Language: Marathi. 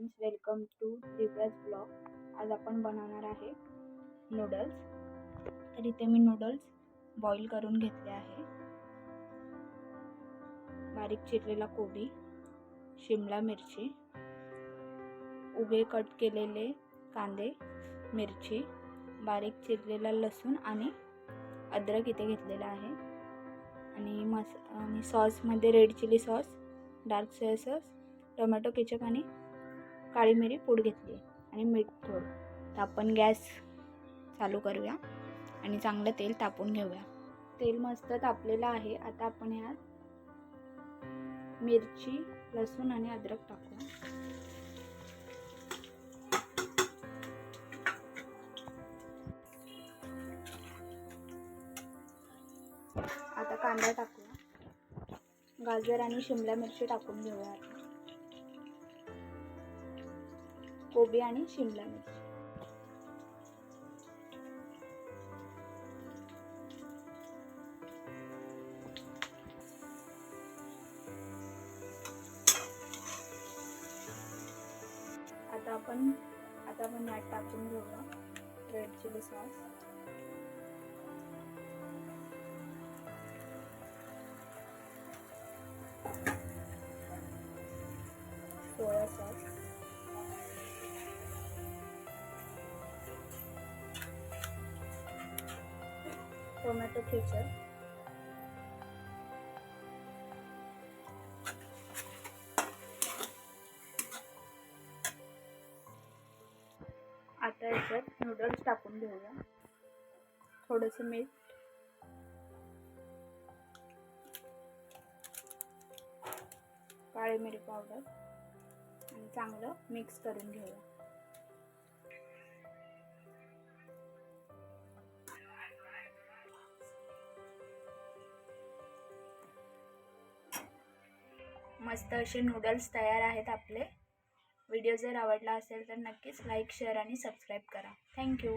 Friends welcome to Divya's blog आज आपण बनवणार आहे नूडल्स तर इथे मी नूडल्स बॉईल करून घेतले आहे. बारीक चिरलेला कोबी शिमला मिरची उभे कट केलेले कांदे मिरची बारीक चिरलेला लसूण आणि अद्रक इथे घेतलेला आहे. आणि मस आणि सॉसमध्ये red chilli sauce dark soya sauce tomato ketchup आणि काळी मिरी पूड घेतली आणि मीठ थोडं. तर आपण गॅस चालू करूया आणि चांगलं तेल तापून घेऊया. तेल मस्त तापलेलं आहे. आता आपण यात मिरची लसूण आणि अद्रक टाकूया. आता कांदा टाकूया. गाजर आणि शिमला मिरची टाकून घेऊया कोबी आणि शिमला मिरची. आता आपण आता आपण यात टाकून घेऊया red chilli sauce soya sauce tomato ketchup आता याच्यात नूडल्स टाकून घेऊया. थोडंसं मीठ. काळी मिरी पावडर. आणि चांगलं मिक्स करून घेऊया. मस्त असे नूडल्स तयार आहेत आपले. व्हिडिओ जर आवडला असेल तर नक्कीच लाईक शेअर आणि सबस्क्राईब करा. Thank you